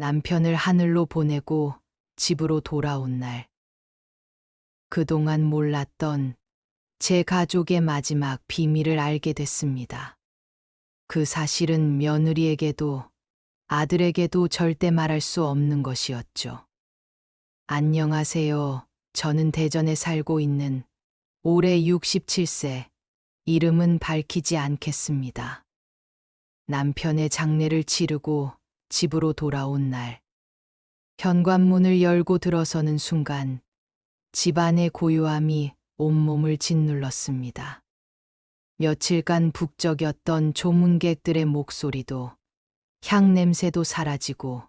남편을 하늘로 보내고 집으로 돌아온 날. 그동안 몰랐던 제 가족의 마지막 비밀을 알게 됐습니다. 그 사실은 며느리에게도 아들에게도 절대 말할 수 없는 것이었죠. 안녕하세요. 저는 대전에 살고 있는 올해 67세, 이름은 밝히지 않겠습니다. 남편의 장례를 치르고 집으로 돌아온 날, 현관문을 열고 들어서는 순간 집안의 고요함이 온몸을 짓눌렀습니다. 며칠간 북적였던 조문객들의 목소리도 향 냄새도 사라지고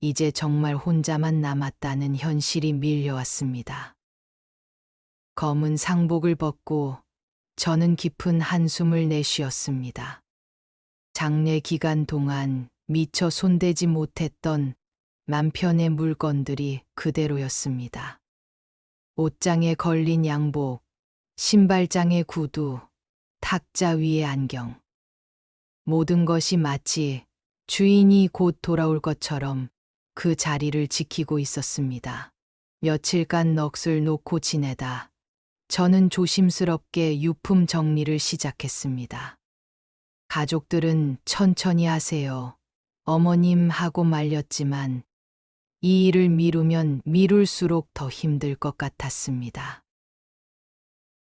이제 정말 혼자만 남았다는 현실이 밀려왔습니다. 검은 상복을 벗고 저는 깊은 한숨을 내쉬었습니다. 장례 기간 동안 미처 손대지 못했던 남편의 물건들이 그대로였습니다. 옷장에 걸린 양복, 신발장에 구두, 탁자 위에 안경. 모든 것이 마치 주인이 곧 돌아올 것처럼 그 자리를 지키고 있었습니다. 며칠간 넋을 놓고 지내다 저는 조심스럽게 유품 정리를 시작했습니다. 가족들은 천천히 하세요. 어머님 하고 말렸지만 이 일을 미루면 미룰수록 더 힘들 것 같았습니다.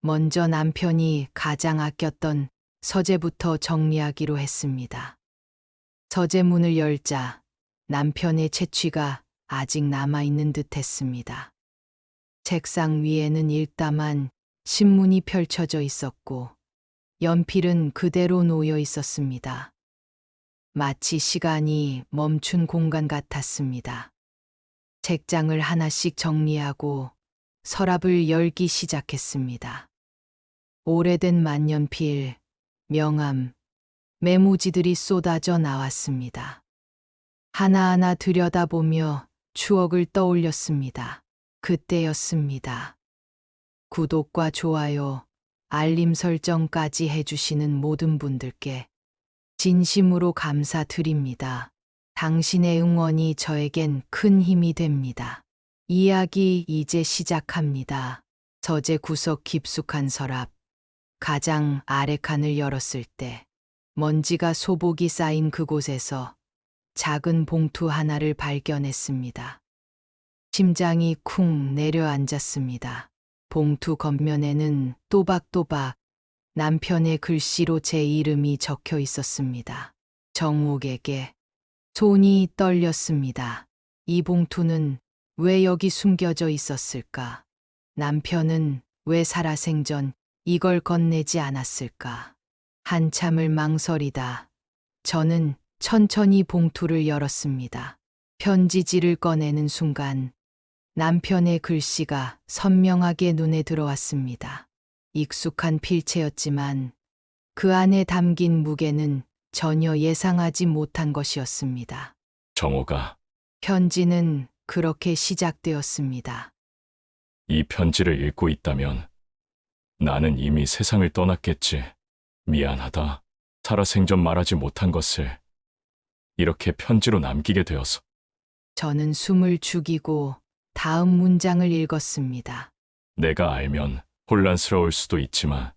먼저 남편이 가장 아꼈던 서재부터 정리하기로 했습니다. 서재 문을 열자 남편의 채취가 아직 남아있는 듯 했습니다. 책상 위에는 읽다만 신문이 펼쳐져 있었고 연필은 그대로 놓여 있었습니다. 마치 시간이 멈춘 공간 같았습니다. 책장을 하나씩 정리하고 서랍을 열기 시작했습니다. 오래된 만년필, 명함, 메모지들이 쏟아져 나왔습니다. 하나하나 들여다보며 추억을 떠올렸습니다. 그때였습니다. 구독과 좋아요, 알림 설정까지 해주시는 모든 분들께 진심으로 감사드립니다. 당신의 응원이 저에겐 큰 힘이 됩니다. 이야기 이제 시작합니다. 서재 구석 깊숙한 서랍. 가장 아래 칸을 열었을 때 먼지가 소복이 쌓인 그곳에서 작은 봉투 하나를 발견했습니다. 심장이 쿵 내려앉았습니다. 봉투 겉면에는 또박또박 남편의 글씨로 제 이름이 적혀 있었습니다. 정욱에게 손이 떨렸습니다. 이 봉투는 왜 여기 숨겨져 있었을까? 남편은 왜 살아생전 이걸 건네지 않았을까? 한참을 망설이다. 저는 천천히 봉투를 열었습니다. 편지지를 꺼내는 순간 남편의 글씨가 선명하게 눈에 들어왔습니다. 익숙한 필체였지만 그 안에 담긴 무게는 전혀 예상하지 못한 것이었습니다. 정호가 편지는 그렇게 시작되었습니다. 이 편지를 읽고 있다면 나는 이미 세상을 떠났겠지. 미안하다. 살아생전 말하지 못한 것을 이렇게 편지로 남기게 되어서 저는 숨을 죽이고 다음 문장을 읽었습니다. 내가 알면 혼란스러울 수도 있지만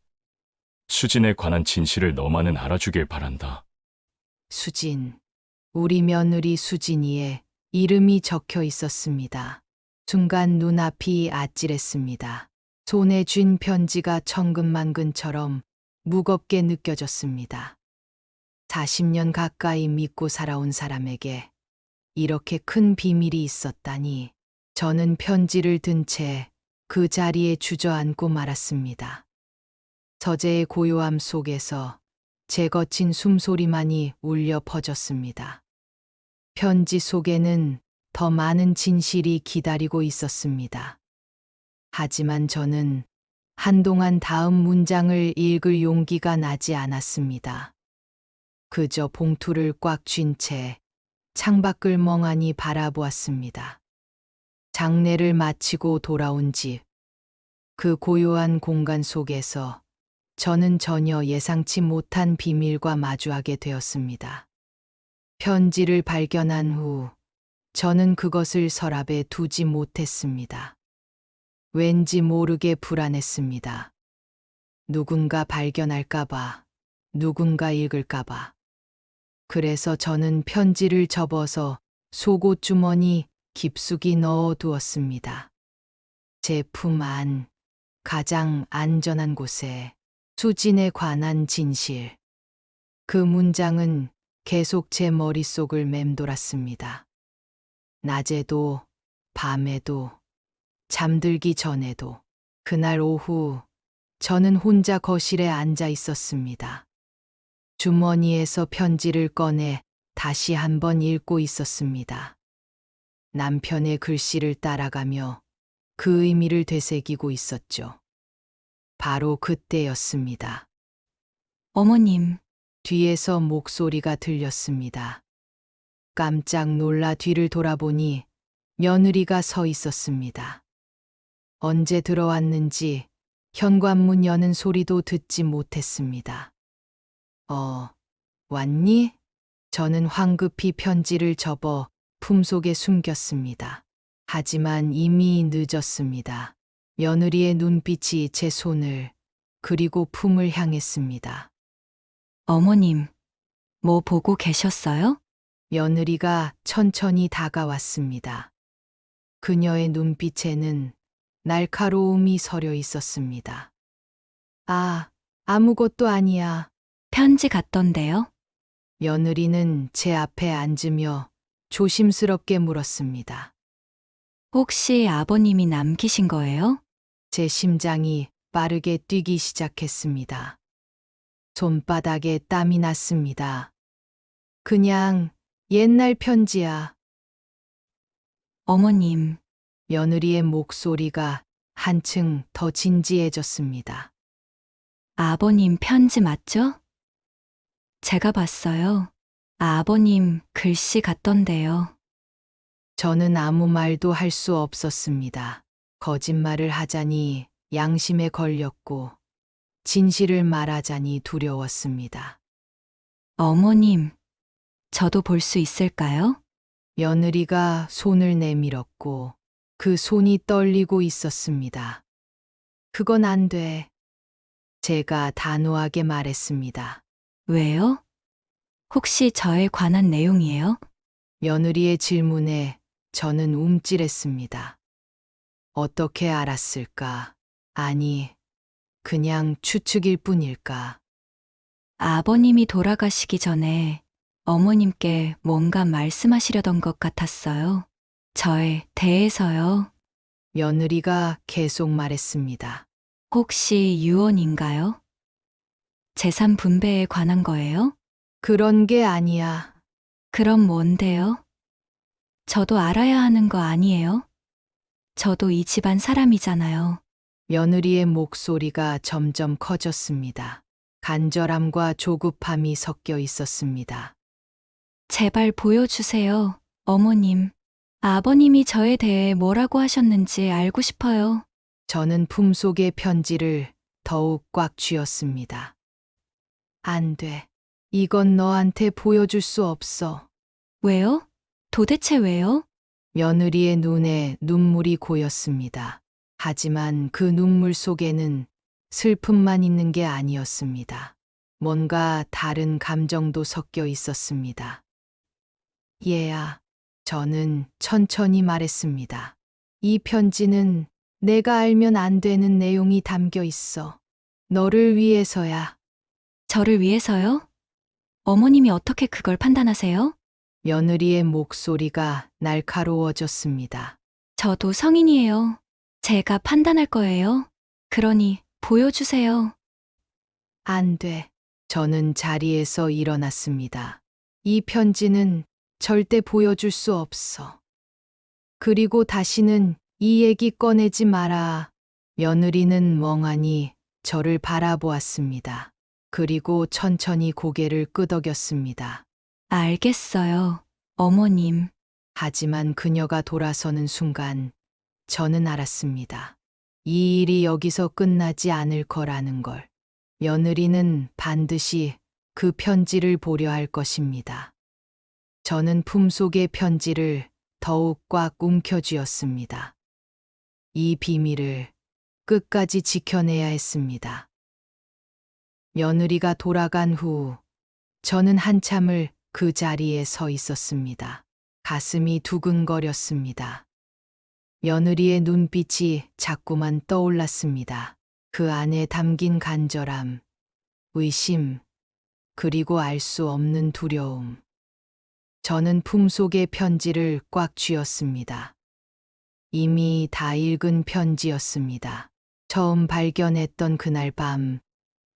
수진에 관한 진실을 너만은 알아주길 바란다. 수진. 우리 며느리 수진이의 이름이 적혀 있었습니다. 순간 눈앞이 아찔했습니다. 손에 쥔 편지가 천근만근처럼 무겁게 느껴졌습니다. 40년 가까이 믿고 살아온 사람에게 이렇게 큰 비밀이 있었다니 저는 편지를 든 채 그 자리에 주저앉고 말았습니다. 서재의 고요함 속에서 제 거친 숨소리만이 울려 퍼졌습니다. 편지 속에는 더 많은 진실이 기다리고 있었습니다. 하지만 저는 한동안 다음 문장을 읽을 용기가 나지 않았습니다. 그저 봉투를 꽉 쥔 채 창밖을 멍하니 바라보았습니다. 장례를 마치고 돌아온 집. 그 고요한 공간 속에서 저는 전혀 예상치 못한 비밀과 마주하게 되었습니다. 편지를 발견한 후 저는 그것을 서랍에 두지 못했습니다. 왠지 모르게 불안했습니다. 누군가 발견할까봐, 누군가 읽을까봐. 그래서 저는 편지를 접어서 속옷 주머니 깊숙이 넣어 두었습니다. 제품 안, 가장 안전한 곳에 수진에 관한 진실. 그 문장은 계속 제 머릿속을 맴돌았습니다. 낮에도, 밤에도, 잠들기 전에도, 그날 오후, 저는 혼자 거실에 앉아 있었습니다. 주머니에서 편지를 꺼내 다시 한번 읽고 있었습니다. 남편의 글씨를 따라가며 그 의미를 되새기고 있었죠. 바로 그때였습니다. 어머님, 뒤에서 목소리가 들렸습니다. 깜짝 놀라 뒤를 돌아보니 며느리가 서 있었습니다. 언제 들어왔는지 현관문 여는 소리도 듣지 못했습니다. 어, 왔니? 저는 황급히 편지를 접어 품속에 숨겼습니다. 하지만 이미 늦었습니다. 며느리의 눈빛이 제 손을 그리고 품을 향했습니다. 어머님, 뭐 보고 계셨어요? 며느리가 천천히 다가왔습니다. 그녀의 눈빛에는 날카로움이 서려 있었습니다. 아, 아무것도 아니야. 편지 같던데요? 며느리는 제 앞에 앉으며 조심스럽게 물었습니다. 혹시 아버님이 남기신 거예요? 제 심장이 빠르게 뛰기 시작했습니다. 손바닥에 땀이 났습니다. 그냥 옛날 편지야. 어머님, 며느리의 목소리가 한층 더 진지해졌습니다. 아버님 편지 맞죠? 제가 봤어요. 아버님 글씨 같던데요. 저는 아무 말도 할 수 없었습니다. 거짓말을 하자니 양심에 걸렸고, 진실을 말하자니 두려웠습니다. 어머님, 저도 볼 수 있을까요? 며느리가 손을 내밀었고, 그 손이 떨리고 있었습니다. 그건 안 돼. 제가 단호하게 말했습니다. 왜요? 혹시 저에 관한 내용이에요? 며느리의 질문에 저는 움찔했습니다. 어떻게 알았을까? 아니, 그냥 추측일 뿐일까? 아버님이 돌아가시기 전에 어머님께 뭔가 말씀하시려던 것 같았어요. 저에 대해서요. 며느리가 계속 말했습니다. 혹시 유언인가요? 재산 분배에 관한 거예요? 그런 게 아니야. 그럼 뭔데요? 저도 알아야 하는 거 아니에요? 저도 이 집안 사람이잖아요. 며느리의 목소리가 점점 커졌습니다. 간절함과 조급함이 섞여 있었습니다. 제발 보여주세요, 어머님. 아버님이 저에 대해 뭐라고 하셨는지 알고 싶어요. 저는 품속의 편지를 더욱 꽉 쥐었습니다. 안 돼. 이건 너한테 보여줄 수 없어. 왜요? 도대체 왜요? 며느리의 눈에 눈물이 고였습니다. 하지만 그 눈물 속에는 슬픔만 있는 게 아니었습니다. 뭔가 다른 감정도 섞여 있었습니다. 얘야, 저는 천천히 말했습니다. 이 편지는 내가 알면 안 되는 내용이 담겨 있어. 너를 위해서야. 저를 위해서요? 어머님이 어떻게 그걸 판단하세요? 며느리의 목소리가 날카로워졌습니다. 저도 성인이에요. 제가 판단할 거예요. 그러니 보여주세요. 안 돼. 저는 자리에서 일어났습니다. 이 편지는 절대 보여줄 수 없어. 그리고 다시는 이 얘기 꺼내지 마라. 며느리는 멍하니 저를 바라보았습니다. 그리고 천천히 고개를 끄덕였습니다. 알겠어요, 어머님. 하지만 그녀가 돌아서는 순간 저는 알았습니다. 이 일이 여기서 끝나지 않을 거라는 걸. 며느리는 반드시 그 편지를 보려 할 것입니다. 저는 품속의 편지를 더욱 꽉 움켜쥐었습니다. 이 비밀을 끝까지 지켜내야 했습니다. 며느리가 돌아간 후 저는 한참을 그 자리에 서 있었습니다. 가슴이 두근거렸습니다. 며느리의 눈빛이 자꾸만 떠올랐습니다. 그 안에 담긴 간절함, 의심, 그리고 알 수 없는 두려움. 저는 품속의 편지를 꽉 쥐었습니다. 이미 다 읽은 편지였습니다. 처음 발견했던 그날 밤,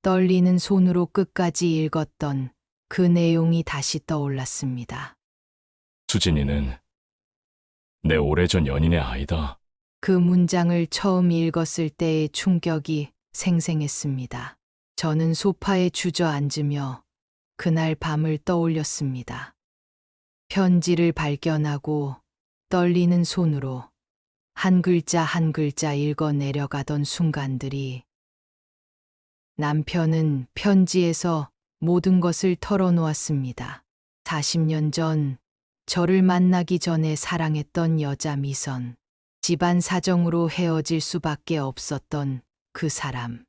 떨리는 손으로 끝까지 읽었던 그 내용이 다시 떠올랐습니다. 수진이는 내 오래전 연인의 아이다. 그 문장을 처음 읽었을 때의 충격이 생생했습니다. 저는 소파에 주저앉으며 그날 밤을 떠올렸습니다. 편지를 발견하고 떨리는 손으로 한 글자 한 글자 읽어 내려가던 순간들이 남편은 편지에서 모든 것을 털어놓았습니다. 40년 전 저를 만나기 전에 사랑했던 여자 미선. 집안 사정으로 헤어질 수밖에 없었던 그 사람.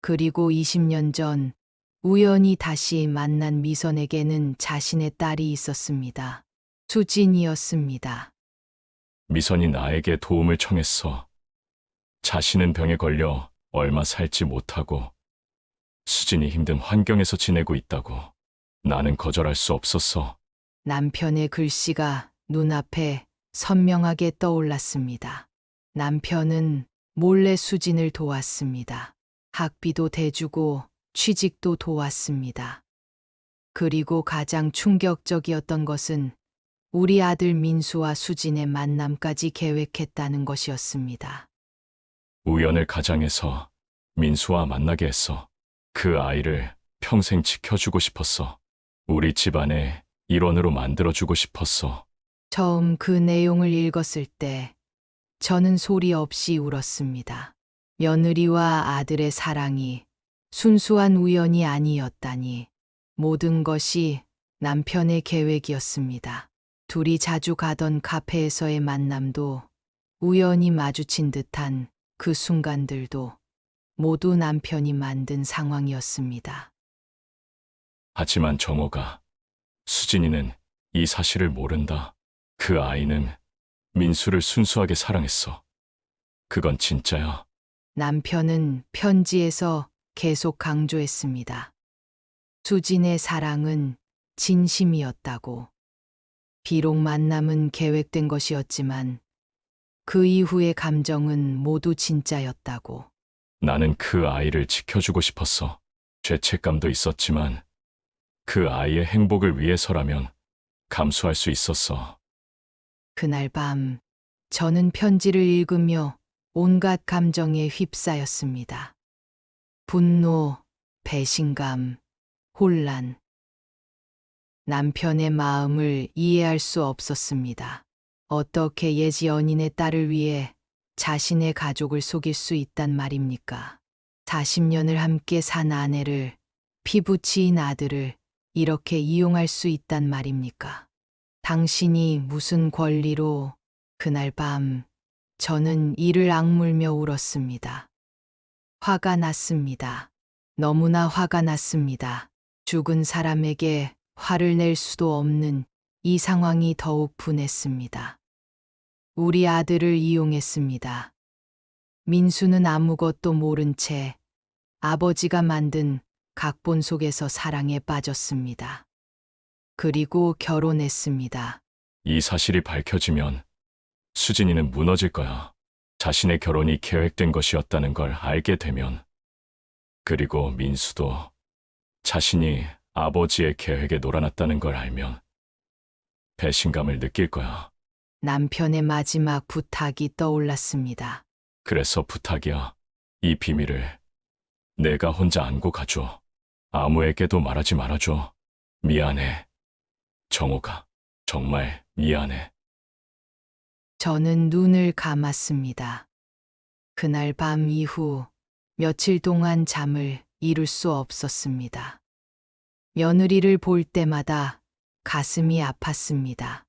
그리고 20년 전 우연히 다시 만난 미선에게는 자신의 딸이 있었습니다. 수진이었습니다. 미선이 나에게 도움을 청했어. 자신은 병에 걸려 얼마 살지 못하고 수진이 힘든 환경에서 지내고 있다고. 나는 거절할 수 없었어. 남편의 글씨가 눈앞에 선명하게 떠올랐습니다. 남편은 몰래 수진을 도왔습니다. 학비도 대주고 취직도 도왔습니다. 그리고 가장 충격적이었던 것은 우리 아들 민수와 수진의 만남까지 계획했다는 것이었습니다. 우연을 가장해서 민수와 만나게 했어. 그 아이를 평생 지켜주고 싶었어. 우리 집안의 일원으로 만들어주고 싶었어. 처음 그 내용을 읽었을 때 저는 소리 없이 울었습니다. 며느리와 아들의 사랑이 순수한 우연이 아니었다니 모든 것이 남편의 계획이었습니다. 둘이 자주 가던 카페에서의 만남도 우연히 마주친 듯한 그 순간들도 모두 남편이 만든 상황이었습니다. 하지만 정호가 수진이는 이 사실을 모른다. 그 아이는 민수를 순수하게 사랑했어. 그건 진짜야. 남편은 편지에서 계속 강조했습니다. 수진의 사랑은 진심이었다고. 비록 만남은 계획된 것이었지만 그 이후의 감정은 모두 진짜였다고. 나는 그 아이를 지켜주고 싶었어. 죄책감도 있었지만 그 아이의 행복을 위해서라면 감수할 수 있었어. 그날 밤 저는 편지를 읽으며 온갖 감정에 휩싸였습니다. 분노, 배신감, 혼란. 남편의 마음을 이해할 수 없었습니다. 어떻게 예지 연인의 딸을 위해 자신의 가족을 속일 수 있단 말입니까? 40년을 함께 산 아내를, 피부치인 아들을 이렇게 이용할 수 있단 말입니까? 당신이 무슨 권리로 그날 밤 저는 이를 악물며 울었습니다. 화가 났습니다. 너무나 화가 났습니다. 죽은 사람에게 화를 낼 수도 없는 이 상황이 더욱 분했습니다. 우리 아들을 이용했습니다. 민수는 아무것도 모른 채 아버지가 만든 각본 속에서 사랑에 빠졌습니다. 그리고 결혼했습니다. 이 사실이 밝혀지면 수진이는 무너질 거야. 자신의 결혼이 계획된 것이었다는 걸 알게 되면. 그리고 민수도 자신이 아버지의 계획에 놀아났다는 걸 알면 배신감을 느낄 거야. 남편의 마지막 부탁이 떠올랐습니다. 그래서 부탁이야. 이 비밀을 내가 혼자 안고 가줘. 아무에게도 말하지 말아줘. 미안해. 정호가 정말 미안해. 저는 눈을 감았습니다. 그날 밤 이후 며칠 동안 잠을 이룰 수 없었습니다. 며느리를 볼 때마다 가슴이 아팠습니다.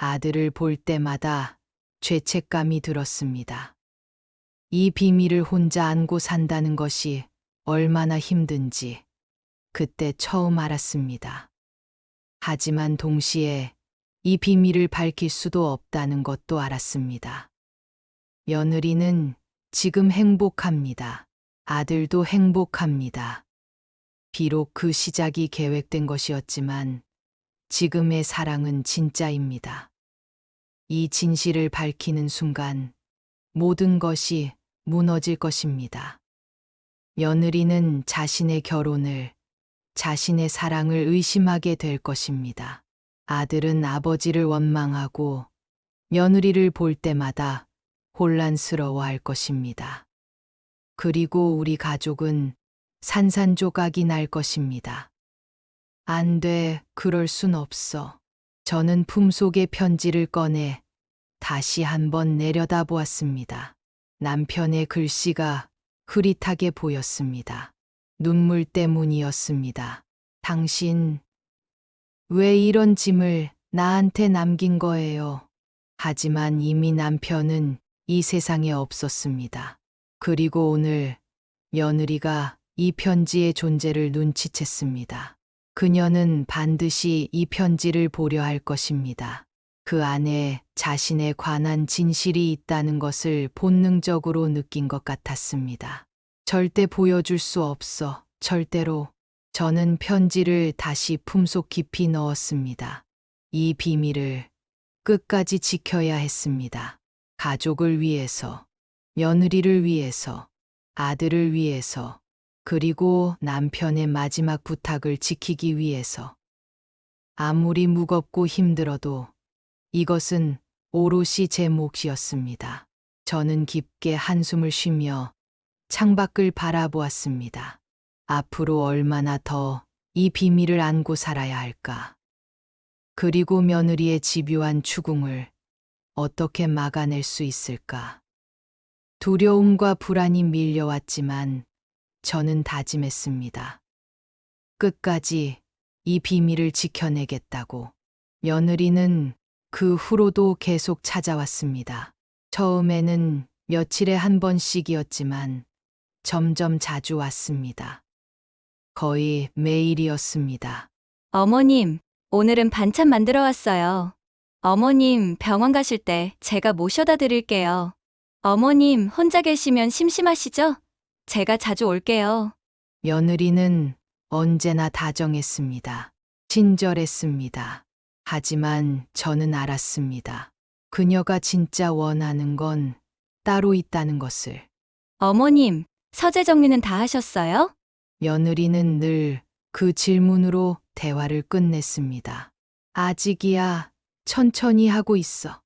아들을 볼 때마다 죄책감이 들었습니다. 이 비밀을 혼자 안고 산다는 것이 얼마나 힘든지 그때 처음 알았습니다. 하지만 동시에 이 비밀을 밝힐 수도 없다는 것도 알았습니다. 며느리는 지금 행복합니다. 아들도 행복합니다. 비록 그 시작이 계획된 것이었지만 지금의 사랑은 진짜입니다. 이 진실을 밝히는 순간 모든 것이 무너질 것입니다. 며느리는 자신의 결혼을, 자신의 사랑을 의심하게 될 것입니다. 아들은 아버지를 원망하고 며느리를 볼 때마다 혼란스러워 할 것입니다. 그리고 우리 가족은 산산조각이 날 것입니다. 안 돼, 그럴 순 없어. 저는 품속의 편지를 꺼내 다시 한번 내려다 보았습니다. 남편의 글씨가 흐릿하게 보였습니다. 눈물 때문이었습니다. 당신, 왜 이런 짐을 나한테 남긴 거예요? 하지만 이미 남편은 이 세상에 없었습니다. 그리고 오늘 며느리가 이 편지의 존재를 눈치챘습니다. 그녀는 반드시 이 편지를 보려 할 것입니다. 그 안에 자신에 관한 진실이 있다는 것을 본능적으로 느낀 것 같았습니다. 절대 보여줄 수 없어, 절대로. 저는 편지를 다시 품속 깊이 넣었습니다. 이 비밀을 끝까지 지켜야 했습니다. 가족을 위해서, 며느리를 위해서, 아들을 위해서, 그리고 남편의 마지막 부탁을 지키기 위해서. 아무리 무겁고 힘들어도 이것은 오롯이 제 몫이었습니다. 저는 깊게 한숨을 쉬며 창밖을 바라보았습니다. 앞으로 얼마나 더 이 비밀을 안고 살아야 할까. 그리고 며느리의 집요한 추궁을 어떻게 막아낼 수 있을까. 두려움과 불안이 밀려왔지만 저는 다짐했습니다. 끝까지 이 비밀을 지켜내겠다고. 며느리는 그 후로도 계속 찾아왔습니다. 처음에는 며칠에 한 번씩이었지만 점점 자주 왔습니다. 거의 매일이었습니다. 어머님, 오늘은 반찬 만들어 왔어요. 어머님, 병원 가실 때 제가 모셔다 드릴게요. 어머님, 혼자 계시면 심심하시죠? 제가 자주 올게요. 며느리는 언제나 다정했습니다. 친절했습니다. 하지만 저는 알았습니다. 그녀가 진짜 원하는 건 따로 있다는 것을. 어머님, 서재 정리는 다 하셨어요? 며느리는 늘 그 질문으로 대화를 끝냈습니다. 아직이야, 천천히 하고 있어.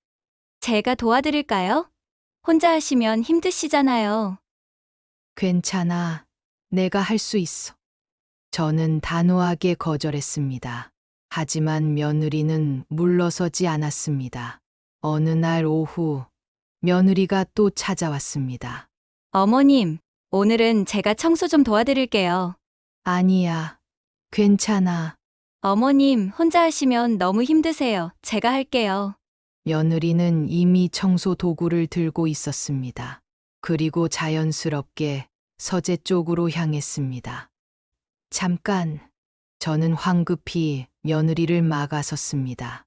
제가 도와드릴까요? 혼자 하시면 힘드시잖아요. 괜찮아. 내가 할 수 있어. 저는 단호하게 거절했습니다. 하지만 며느리는 물러서지 않았습니다. 어느 날 오후, 며느리가 또 찾아왔습니다. 어머님, 오늘은 제가 청소 좀 도와드릴게요. 아니야. 괜찮아. 어머님, 혼자 하시면 너무 힘드세요. 제가 할게요. 며느리는 이미 청소 도구를 들고 있었습니다. 그리고 자연스럽게 서재 쪽으로 향했습니다. 잠깐, 저는 황급히 며느리를 막아섰습니다.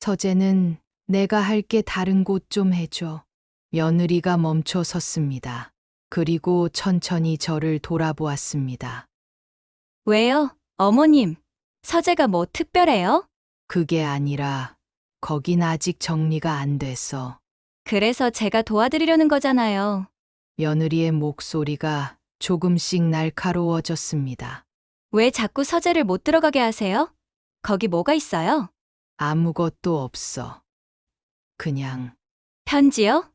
서재는 내가 할 게 다른 곳 좀 해줘. 며느리가 멈춰 섰습니다. 그리고 천천히 저를 돌아보았습니다. 왜요? 어머님, 서재가 뭐 특별해요? 그게 아니라, 거긴 아직 정리가 안 돼서. 그래서 제가 도와드리려는 거잖아요. 며느리의 목소리가 조금씩 날카로워졌습니다. 왜 자꾸 서재를 못 들어가게 하세요? 거기 뭐가 있어요? 아무것도 없어. 그냥 편지요?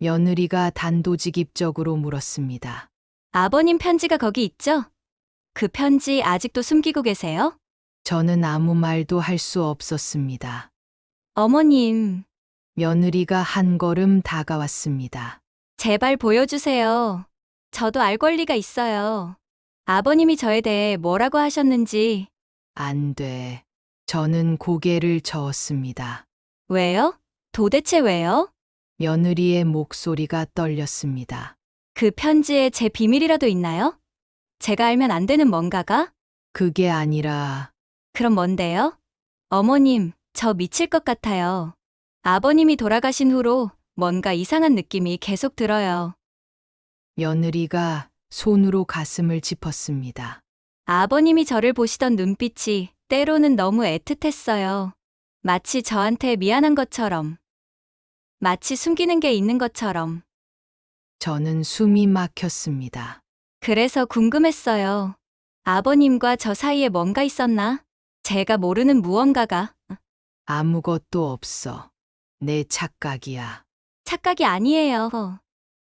며느리가 단도직입적으로 물었습니다. 아버님 편지가 거기 있죠? 그 편지 아직도 숨기고 계세요? 저는 아무 말도 할 수 없었습니다. 어머님, 며느리가 한 걸음 다가왔습니다. 제발 보여주세요. 저도 알 권리가 있어요. 아버님이 저에 대해 뭐라고 하셨는지 안 돼. 저는 고개를 저었습니다. 왜요? 도대체 왜요? 며느리의 목소리가 떨렸습니다. 그 편지에 제 비밀이라도 있나요? 제가 알면 안 되는 뭔가가? 그게 아니라 그럼 뭔데요? 어머님, 저 미칠 것 같아요. 아버님이 돌아가신 후로 뭔가 이상한 느낌이 계속 들어요. 며느리가 손으로 가슴을 짚었습니다. 아버님이 저를 보시던 눈빛이 때로는 너무 애틋했어요. 마치 저한테 미안한 것처럼. 마치 숨기는 게 있는 것처럼. 저는 숨이 막혔습니다. 그래서 궁금했어요. 아버님과 저 사이에 뭔가 있었나? 제가 모르는 무언가가. 아무것도 없어. 내 착각이야. 착각이 아니에요.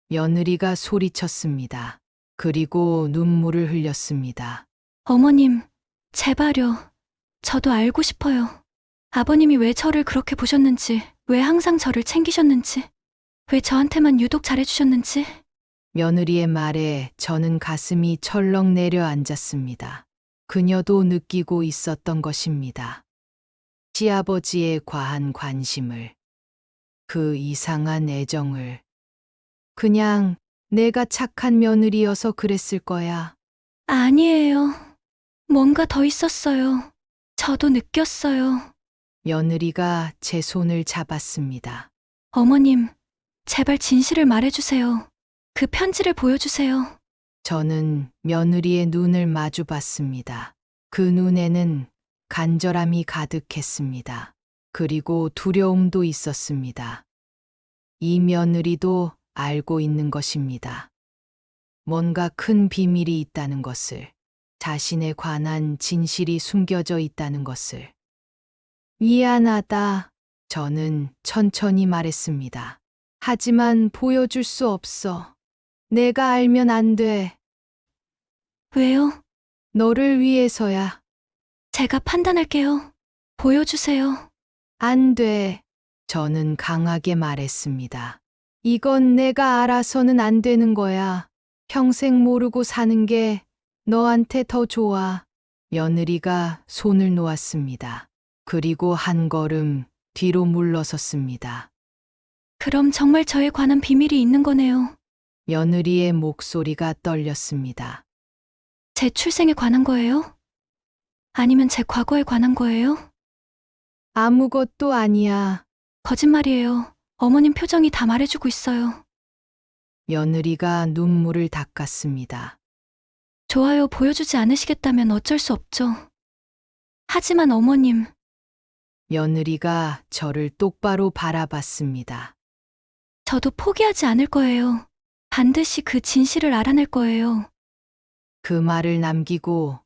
며느리가 소리쳤습니다. 그리고 눈물을 흘렸습니다. 어머님, 제발요. 저도 알고 싶어요. 아버님이 왜 저를 그렇게 보셨는지, 왜 항상 저를 챙기셨는지, 왜 저한테만 유독 잘해주셨는지. 며느리의 말에 저는 가슴이 철렁 내려앉았습니다. 그녀도 느끼고 있었던 것입니다. 시아버지의 과한 관심을, 그 이상한 애정을. 그냥 내가 착한 며느리여서 그랬을 거야. 아니에요. 뭔가 더 있었어요. 저도 느꼈어요. 며느리가 제 손을 잡았습니다. 어머님, 제발 진실을 말해주세요. 그 편지를 보여주세요. 저는 며느리의 눈을 마주 봤습니다. 그 눈에는 간절함이 가득했습니다. 그리고 두려움도 있었습니다. 이 며느리도 알고 있는 것입니다. 뭔가 큰 비밀이 있다는 것을, 자신에 관한 진실이 숨겨져 있다는 것을. 미안하다. 저는 천천히 말했습니다. 하지만 보여줄 수 없어. 내가 알면 안 돼. 왜요? 너를 위해서야. 제가 판단할게요. 보여주세요. 안 돼. 저는 강하게 말했습니다. 이건 내가 알아서는 안 되는 거야. 평생 모르고 사는 게 너한테 더 좋아. 며느리가 손을 놓았습니다. 그리고 한 걸음 뒤로 물러섰습니다. 그럼 정말 저에 관한 비밀이 있는 거네요. 며느리의 목소리가 떨렸습니다. 제 출생에 관한 거예요? 아니면 제 과거에 관한 거예요? 아무것도 아니야. 거짓말이에요. 어머님 표정이 다 말해주고 있어요. 며느리가 눈물을 닦았습니다. 좋아요. 보여주지 않으시겠다면 어쩔 수 없죠. 하지만 어머님, 며느리가 저를 똑바로 바라봤습니다. 저도 포기하지 않을 거예요. 반드시 그 진실을 알아낼 거예요. 그 말을 남기고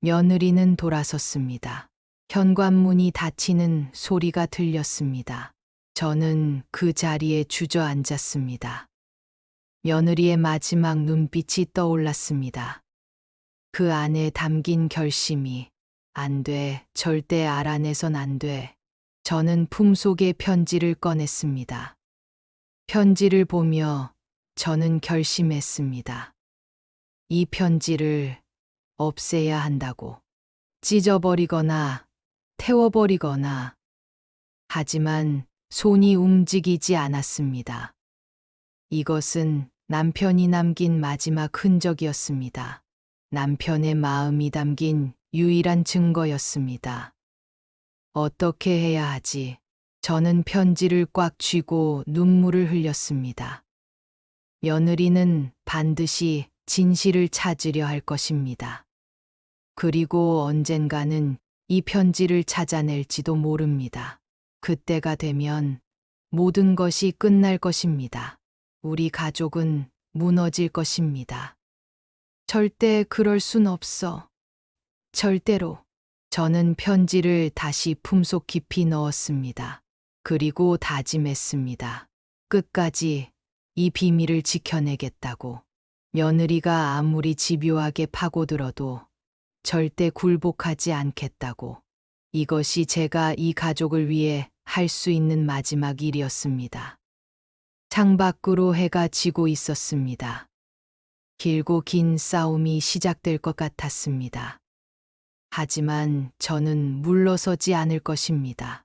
며느리는 돌아섰습니다. 현관문이 닫히는 소리가 들렸습니다. 저는 그 자리에 주저앉았습니다. 며느리의 마지막 눈빛이 떠올랐습니다. 그 안에 담긴 결심이 안 돼, 절대 알아내선 안 돼. 저는 품속의 편지를 꺼냈습니다. 편지를 보며 저는 결심했습니다. 이 편지를 없애야 한다고. 찢어버리거나 태워버리거나. 하지만 손이 움직이지 않았습니다. 이것은 남편이 남긴 마지막 흔적이었습니다. 남편의 마음이 담긴 유일한 증거였습니다. 어떻게 해야 하지? 저는 편지를 꽉 쥐고 눈물을 흘렸습니다. 며느리는 반드시 진실을 찾으려 할 것입니다. 그리고 언젠가는 이 편지를 찾아낼지도 모릅니다. 그때가 되면 모든 것이 끝날 것입니다. 우리 가족은 무너질 것입니다. 절대 그럴 순 없어. 절대로. 저는 편지를 다시 품속 깊이 넣었습니다. 그리고 다짐했습니다. 끝까지 이 비밀을 지켜내겠다고. 며느리가 아무리 집요하게 파고들어도 절대 굴복하지 않겠다고. 이것이 제가 이 가족을 위해 할 수 있는 마지막 일이었습니다. 창밖으로 해가 지고 있었습니다. 길고 긴 싸움이 시작될 것 같았습니다. 하지만 저는 물러서지 않을 것입니다.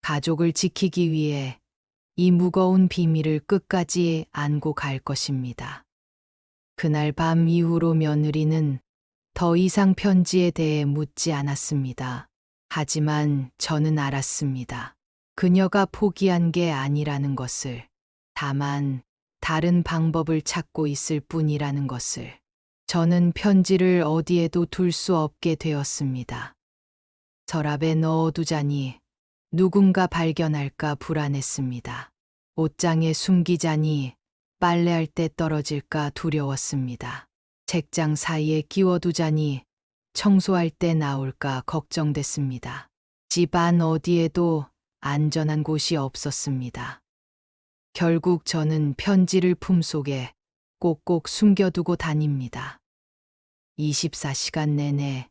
가족을 지키기 위해 이 무거운 비밀을 끝까지 안고 갈 것입니다. 그날 밤 이후로 며느리는 더 이상 편지에 대해 묻지 않았습니다. 하지만 저는 알았습니다. 그녀가 포기한 게 아니라는 것을, 다만 다른 방법을 찾고 있을 뿐이라는 것을. 저는 편지를 어디에도 둘 수 없게 되었습니다. 서랍에 넣어두자니 누군가 발견할까 불안했습니다. 옷장에 숨기자니 빨래할 때 떨어질까 두려웠습니다. 책장 사이에 끼워두자니 청소할 때 나올까 걱정됐습니다. 집안 어디에도 안전한 곳이 없었습니다. 결국 저는 편지를 품속에 꼭꼭 숨겨두고 다닙니다. 24시간 내내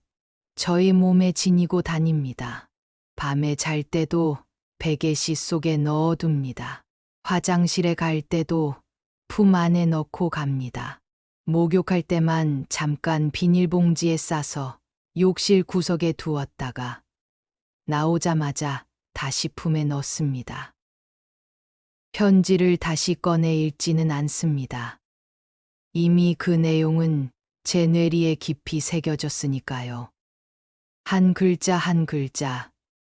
저희 몸에 지니고 다닙니다. 밤에 잘 때도 베개시 속에 넣어둡니다. 화장실에 갈 때도 품 안에 넣고 갑니다. 목욕할 때만 잠깐 비닐봉지에 싸서 욕실 구석에 두었다가 나오자마자 다시 품에 넣습니다. 편지를 다시 꺼내 읽지는 않습니다. 이미 그 내용은 제 뇌리에 깊이 새겨졌으니까요. 한 글자 한 글자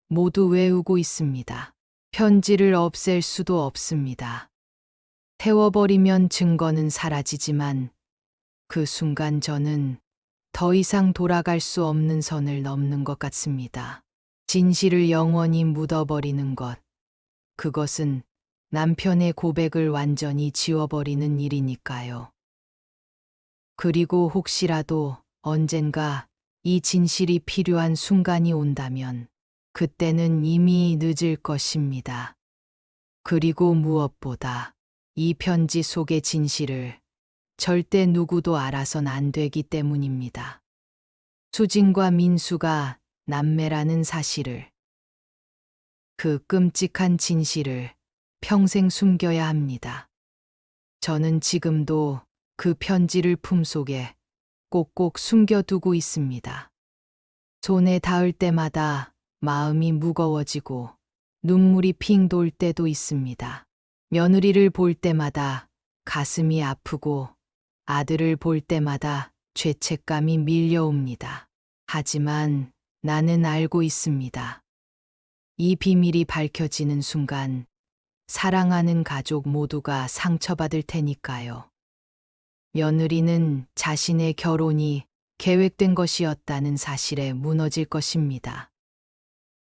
모두 외우고 있습니다. 편지를 없앨 수도 없습니다. 태워버리면 증거는 사라지지만 그 순간 저는 더 이상 돌아갈 수 없는 선을 넘는 것 같습니다. 진실을 영원히 묻어버리는 것. 그것은 남편의 고백을 완전히 지워버리는 일이니까요. 그리고 혹시라도 언젠가 이 진실이 필요한 순간이 온다면 그때는 이미 늦을 것입니다. 그리고 무엇보다 이 편지 속의 진실을 절대 누구도 알아선 안 되기 때문입니다. 수진과 민수가 남매라는 사실을 그 끔찍한 진실을 평생 숨겨야 합니다. 저는 지금도 그 편지를 품속에 꼭꼭 숨겨두고 있습니다. 손에 닿을 때마다 마음이 무거워지고 눈물이 핑 돌 때도 있습니다. 며느리를 볼 때마다 가슴이 아프고 아들을 볼 때마다 죄책감이 밀려옵니다. 하지만 나는 알고 있습니다. 이 비밀이 밝혀지는 순간 사랑하는 가족 모두가 상처받을 테니까요. 며느리는 자신의 결혼이 계획된 것이었다는 사실에 무너질 것입니다.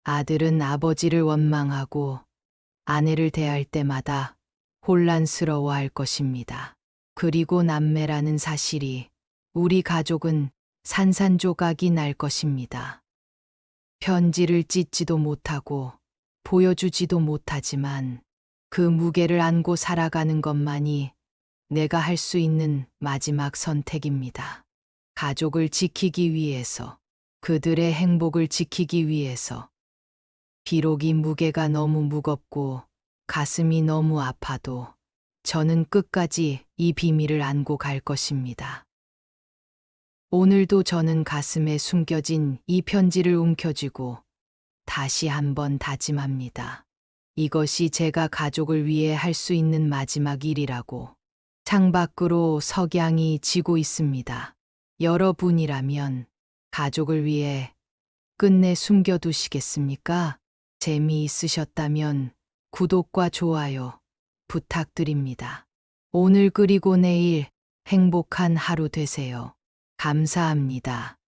아들은 아버지를 원망하고 아내를 대할 때마다 혼란스러워 할 것입니다. 그리고 남매라는 사실이 우리 가족은 산산조각이 날 것입니다. 편지를 찢지도 못하고 보여주지도 못하지만 그 무게를 안고 살아가는 것만이 내가 할 수 있는 마지막 선택입니다. 가족을 지키기 위해서, 그들의 행복을 지키기 위해서. 비록 이 무게가 너무 무겁고 가슴이 너무 아파도 저는 끝까지 이 비밀을 안고 갈 것입니다. 오늘도 저는 가슴에 숨겨진 이 편지를 움켜쥐고 다시 한번 다짐합니다. 이것이 제가 가족을 위해 할 수 있는 마지막 일이라고. 창밖으로 석양이 지고 있습니다. 여러분이라면 가족을 위해 끝내 숨겨두시겠습니까? 재미있으셨다면 구독과 좋아요 부탁드립니다. 오늘 그리고 내일 행복한 하루 되세요. 감사합니다.